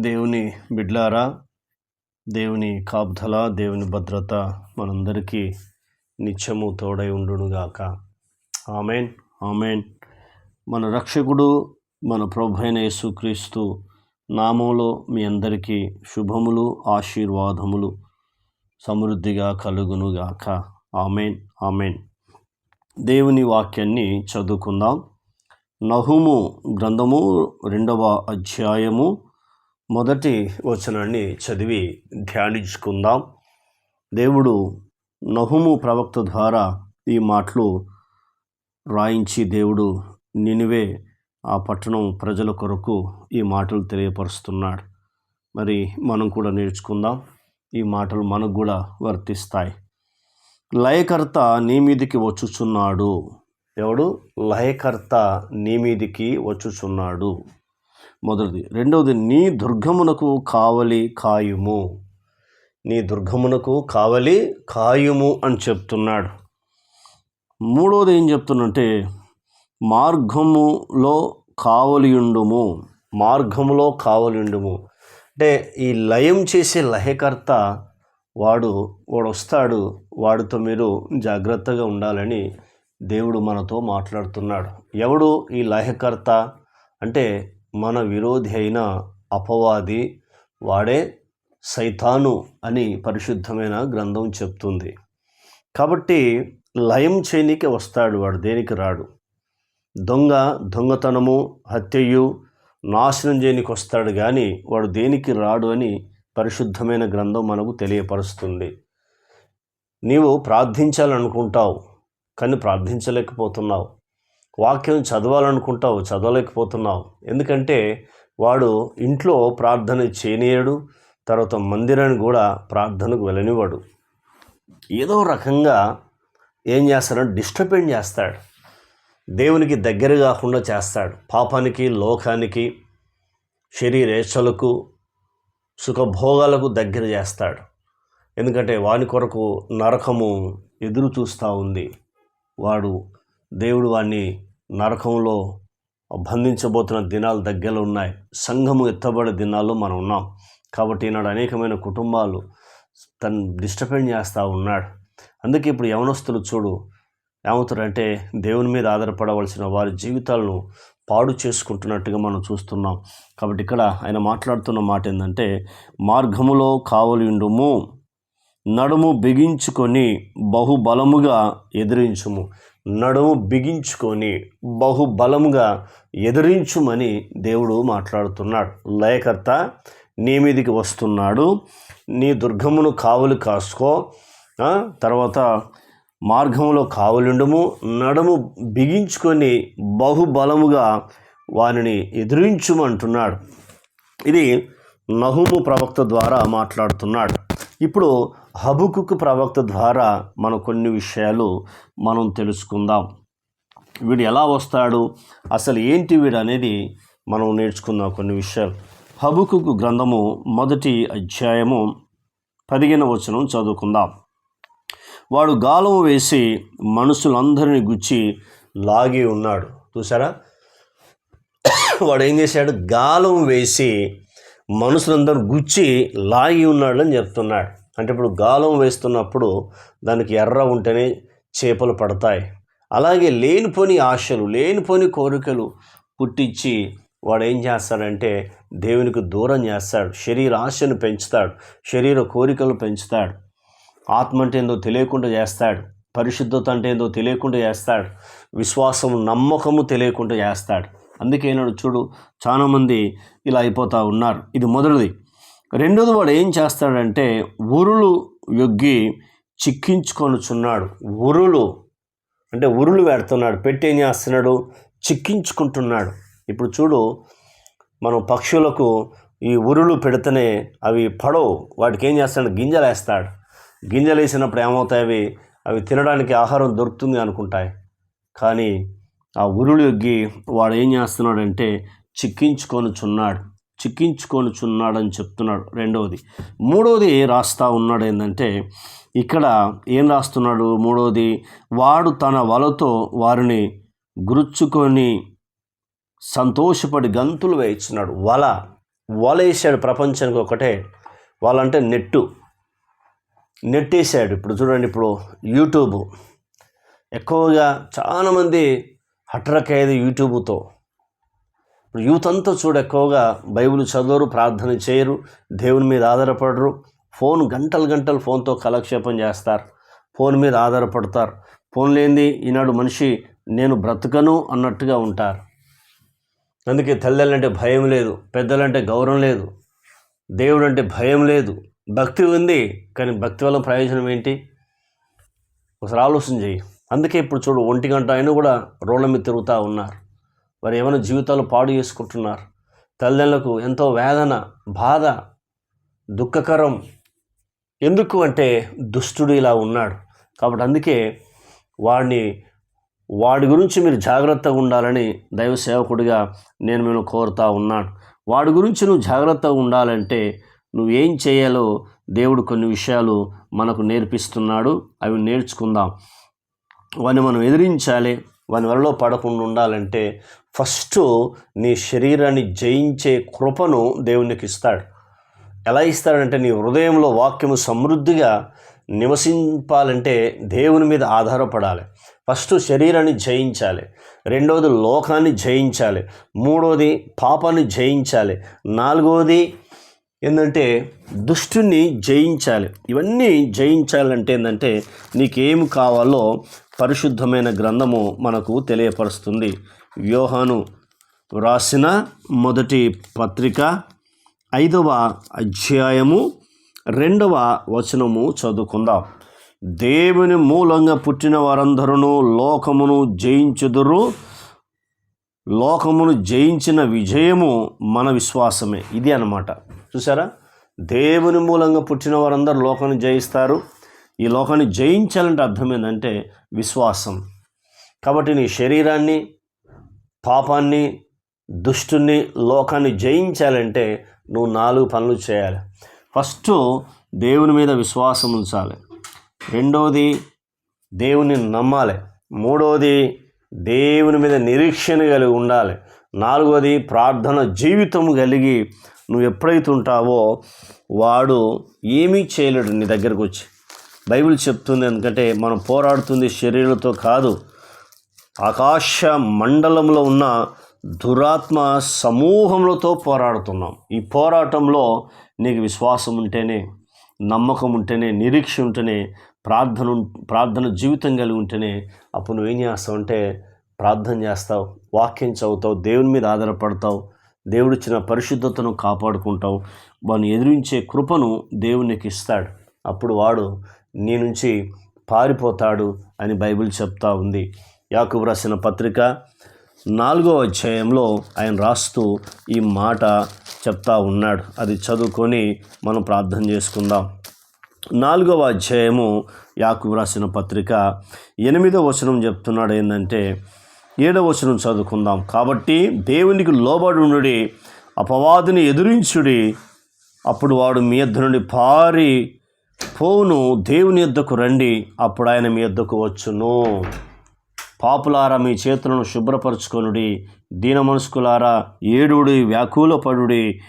దేవుని బిడ్లారా దేవుని కాపుదల దేవుని భద్రత మనందరికీ నిత్యము తోడై ఉండునుగాక. Amen amen. మన రక్షకుడు మన ప్రభు అయిన యేసుక్రీస్తు నామంలో మీ అందరికీ శుభములు ఆశీర్వాదములు సమృద్ధిగా కలుగునుగాక. Amen amen. దేవుని వాక్యాన్ని చదువుకుందాం. నహుము గ్రంథము రెండవ అధ్యాయము మొదటి వచనాన్ని చదివి ధ్యానించుకుందాం. దేవుడు నహుము ప్రవక్త ద్వారా ఈ మాటలు రాయించి దేవుడు నినివే ఆ పట్టణం ప్రజల కొరకు ఈ మాటలు తెలియపరుస్తున్నాడు. మరి మనం కూడా నేర్చుకుందాం. ఈ మాటలు మనకు కూడా వర్తిస్తాయి. లయకర్త నీ మీదికి వచ్చుచున్నాడు. ఎవడు? లయకర్త నీ మీదికి వచ్చుచున్నాడు. మొదటిది. రెండవది నీ దుర్గమునకు కావలి కాయుము. నీ దుర్గమునకు కావలి కాయుము అని చెప్తున్నాడు. మూడవది ఏం చెప్తున్నంటే మార్గములో కావలియుండుము. మార్గములో కావలియుండుము. అంటే ఈ లయం చేసే లయకర్త వాడు వాడు వస్తాడు వాడితో మీరు జాగ్రత్తగా ఉండాలని దేవుడు మనతో మాట్లాడుతున్నాడు. ఎవడు ఈ లయకర్త? అంటే మన విరోధి అయిన అపవాది వాడే సైతాను అని పరిశుద్ధమైన గ్రంథం చెప్తుంది. కాబట్టి లయం చేయనికి వస్తాడు వాడు దేనికి రాడు? దొంగ దొంగతనము హత్యయు నాశనం చేయనికి వస్తాడు కానీ వాడు దేనికి రాడు అని పరిశుద్ధమైన గ్రంథం మనకు తెలియపరుస్తుంది. నీవు ప్రార్థించాలనుకుంటావు కానీ ప్రార్థించలేకపోతున్నావు. వాక్యం చదవాలనుకుంటావు చదవలేకపోతున్నావు. ఎందుకంటే వాడు ఇంట్లో ప్రార్థన చేయనీయడు తర్వాత మందిరాన్ని కూడా ప్రార్థనకు వెళ్ళనివాడు ఏదో రకంగా ఏం చేస్తాడంటే డిస్టర్బెంట్ చేస్తాడు. దేవునికి దగ్గర కాకుండా చేస్తాడు. పాపానికి లోకానికి శరీరేచ్ఛలకు సుఖభోగాలకు దగ్గర చేస్తాడు. ఎందుకంటే వాని కొరకు నరకము ఎదురు చూస్తూ ఉంది. వాడు దేవుడు వాణ్ణి నరకంలో బంధించబోతున్న దినాలు దగ్గరలో ఉన్నాయి. సంఘము ఎత్తబడే దినాల్లో మనం ఉన్నాం. కాబట్టి ఈనాడు అనేకమైన కుటుంబాలు తను డిస్టర్బెంట్ చేస్తూ ఉన్నాడు. అందుకే ఇప్పుడు యవనస్తులు చూడు ఏమవుతారంటే దేవుని మీద ఆధారపడవలసిన వారి జీవితాలను పాడు చేసుకుంటున్నట్టుగా మనం చూస్తున్నాం. కాబట్టి ఇక్కడ ఆయన మాట్లాడుతున్న మాట ఏంటంటే మార్గములో కావలిండుము నడుము బిగించుకొని బహుబలముగా ఎదిరించుము. నడుము బిగించుకొని బహుబలముగా ఎదిరించుమని దేవుడు మాట్లాడుతున్నాడు. లయకర్త నీ మీదికి వస్తున్నాడు. నీ దుర్గమును కావులు కాసుకో. తర్వాత మార్గంలో కావలుండము. నడుము బిగించుకొని బహుబలముగా వారిని ఎదిరించుమంటున్నాడు. ఇది నహుము ప్రవక్త ద్వారా మాట్లాడుతున్నాడు. ఇప్పుడు హబుకుకు ప్రవక్త ద్వారా మనం కొన్ని విషయాలు మనం తెలుసుకుందాం. వీడు ఎలా వస్తాడు? అసలు ఏంటి వీడు అనేది మనం నేర్చుకుందాం కొన్ని విషయాలు. హబుకుకు గ్రంథము మొదటి అధ్యాయము పదిహేను వచనం చదువుకుందాం. వాడు గాలం వేసి మనుషులందరిని గుచ్చి లాగి ఉన్నాడు. చూసారా వాడు ఏం చేశాడు? గాలం వేసి మనుషులందరూ గుచ్చి లాగి ఉన్నాడు అని చెప్తున్నాడు. అంటే ఇప్పుడు గాలం వేస్తున్నప్పుడు దానికి ఎర్ర ఉంటేనే చేపలు పడతాయి. అలాగే లేనిపోని ఆశలు లేనిపోని కోరికలు పుట్టించి వాడు ఏం చేస్తాడంటే దేవునికి దూరం చేస్తాడు. శరీర ఆశను పెంచుతాడు. శరీర కోరికలు పెంచుతాడు. ఆత్మ అంటే ఏందో తెలియకుండా చేస్తాడు. పరిశుద్ధత అంటే ఏందో తెలియకుండా చేస్తాడు. విశ్వాసము నమ్మకము తెలియకుండా చేస్తాడు. అందుకే నాడు చూడు చాలామంది ఇలా అయిపోతూ ఉన్నారు. ఇది మొదటిది. రెండోది వాడు ఏం చేస్తాడంటే ఉరులు యొగ్గి చిక్కించుకొనుచున్నాడు. ఉరులు అంటే ఉరులు పెడుతున్నాడు పెట్టి ఏం చేస్తున్నాడు? చిక్కించుకుంటున్నాడు. ఇప్పుడు చూడు మనం పక్షులకు ఈ ఉరులు పెడితేనే అవి పడవు. వాటికి ఏం చేస్తాడు? గింజలు వేస్తాడు గింజలు వేసినప్పుడు ఏమవుతాయి అవి? అవి తినడానికి ఆహారం దొరుకుతుంది అనుకుంటాయి. కానీ ఆ ఉరుడు ఎగ్గి వాడు ఏం చేస్తున్నాడంటే చిక్కించుకొనుచున్నాడు చిక్కించుకొనుచున్నాడని చెప్తున్నాడు రెండవది. మూడవది రాస్తా ఉన్నాడు ఏంటంటే ఇక్కడ ఏం రాస్తున్నాడు మూడవది? వాడు తన వలతో వారిని గురుచుకొని సంతోషపడి గంతులు వేయించున్నాడు. వల వలేసాడు ప్రపంచానికి ఒకటే. వాళ్ళంటే నెట్టు. నెట్ వేసాడు ఇప్పుడు చూడండి ఇప్పుడు యూట్యూబ్. ఎక్కువగా చాలామంది హఠరకైదు యూట్యూబ్తో. ఇప్పుడు యూత్ అంతా చూడ ఎక్కువగా బైబిల్ చదవరు ప్రార్థన చేయరు దేవుని మీద ఆధారపడరు. ఫోన్ గంటలు గంటలు ఫోన్తో కాలక్షేపం చేస్తారు. ఫోన్ మీద ఆధారపడతారు. ఫోన్ లేనిది ఈనాడు మనిషి నేను బ్రతకను అన్నట్టుగా ఉంటారు. అందుకే తల్లిదండ్రులంటే భయం లేదు పెద్దలంటే గౌరవం లేదు దేవుడు అంటే భయం లేదు. భక్తి ఉంది కానీ భక్తి వల్ల ప్రయోజనం ఏంటి? ఒకసారి ఆలోచన చేయి అందుకే ఇప్పుడు చూడు ఒంటి గంట అయినా కూడా రోడ్ల మీద తిరుగుతూ ఉన్నారు. వారు ఏమైనా జీవితాలు పాడు చేసుకుంటున్నారు. తల్లిదండ్రులకు ఎంతో వేదన బాధ దుఃఖకరం. ఎందుకు అంటే దుష్టుడు ఇలా ఉన్నాడు. కాబట్టి అందుకే వాడిని వాడి గురించి మీరు జాగ్రత్తగా ఉండాలని దైవ సేవకుడిగా నేను మేము కోరుతా ఉన్నాను. వాడి గురించి నువ్వు జాగ్రత్తగా ఉండాలంటే నువ్వేం చేయాలో దేవుడు కొన్ని విషయాలు మనకు నేర్పిస్తున్నాడు. అవి నేర్చుకుందాం. వాడిని మనం ఎదిరించాలి వాని వలలో పడకుండా ఉండాలంటే ఫస్ట్ నీ శరీరాన్ని జయించే కృపను దేవునికి ఇస్తాడు. ఎలా ఇస్తాడంటే నీ హృదయంలో వాక్యము సమృద్ధిగా నివసింపాలంటే దేవుని మీద ఆధారపడాలి. ఫస్ట్ శరీరాన్ని జయించాలి రెండవది లోకాన్ని జయించాలి మూడవది పాపాన్ని జయించాలి నాలుగవది ఏంటంటే దుష్టుని జయించాలి. ఇవన్నీ జయించాలంటే ఏంటంటే నీకేం కావాలో పరిశుద్ధమైన గ్రంథము మనకు తెలియపరుస్తుంది. వ్యూహాను రాసిన మొదటి పత్రిక ఐదవ అధ్యాయము రెండవ వచనము చదువుకుందాం. దేవుని మూలంగా పుట్టిన వారందరూ లోకమును జయించుదురు. లోకమును జయించిన విజయము మన విశ్వాసమే. ఇది అన్నమాట. చూసారా దేవుని మూలంగా పుట్టిన వారందరూ లోకాన్ని జయిస్తారు. ఈ లోకాన్ని జయించాలంటే అర్థం ఏంటంటే విశ్వాసం. కాబట్టి నీ శరీరాన్ని పాపాన్ని దుష్టుని లోకాన్ని జయించాలంటే నువ్వు నాలుగు పనులు చేయాలి. ఫస్ట్ దేవుని మీద విశ్వాసం ఉంచాలి. రెండవది దేవుని నమ్మాలి. మూడవది దేవుని మీద నిరీక్షణ కలిగి ఉండాలి. నాలుగవది ప్రార్థన జీవితం కలిగి నువ్వు ఎప్పుడైతే ఉంటావో వాడు ఏమీ చేయలేడు నీ దగ్గరకు వచ్చి. బైబిల్ చెప్తుంది ఎందుకంటే మనం పోరాడుతుంది శరీరంతో కాదు. ఆకాశ మండలంలో ఉన్న దురాత్మ సమూహములతో పోరాడుతున్నాం. ఈ పోరాటంలో నీకు విశ్వాసం ఉంటేనే నమ్మకం ఉంటేనే నిరీక్ష ఉంటేనే ప్రార్థన ఉం- ప్రార్థన జీవితం కలిగి ఉంటేనే అప్పుడు నువ్వేం చేస్తావు అంటే ప్రార్థన చేస్తావు వాక్యం చదువుతావు దేవుని మీద ఆధారపడతావు దేవుడిచ్చిన పరిశుద్ధతను కాపాడుకుంటావు. వాడిని ఎదిరించే కృపను దేవునికి ఇస్తాడు. అప్పుడు వాడు నీ నుంచి పారిపోతాడు అని బైబిల్ చెప్తా ఉంది. యాకబు రాసిన పత్రిక నాలుగో అధ్యాయంలో ఆయన రాస్తూ ఈ మాట చెప్తా ఉన్నాడు. అది చదువుకొని మనం ప్రార్థన చేసుకుందాం. నాలుగవ అధ్యాయము యాకు రాసిన పత్రిక ఎనిమిదవ వచనం చెప్తున్నాడు ఏంటంటే ఏడవ వచనం చదువుకుందాం. కాబట్టి దేవునికి లోబడి ఉండుడి అపవాదిని ఎదురించుడి. అప్పుడు వాడు మీ యొద్ద నుండి పారి పోవును దేవుని యొద్దకు రండి అప్పుడు ఆయన మీ యొద్దకు వచ్చును. పాపులారా మీ చేతులను శుభ్రపరచుకొనుడి. దీన మనసుకులారా ఏడుడి వ్యాకులపడుడి.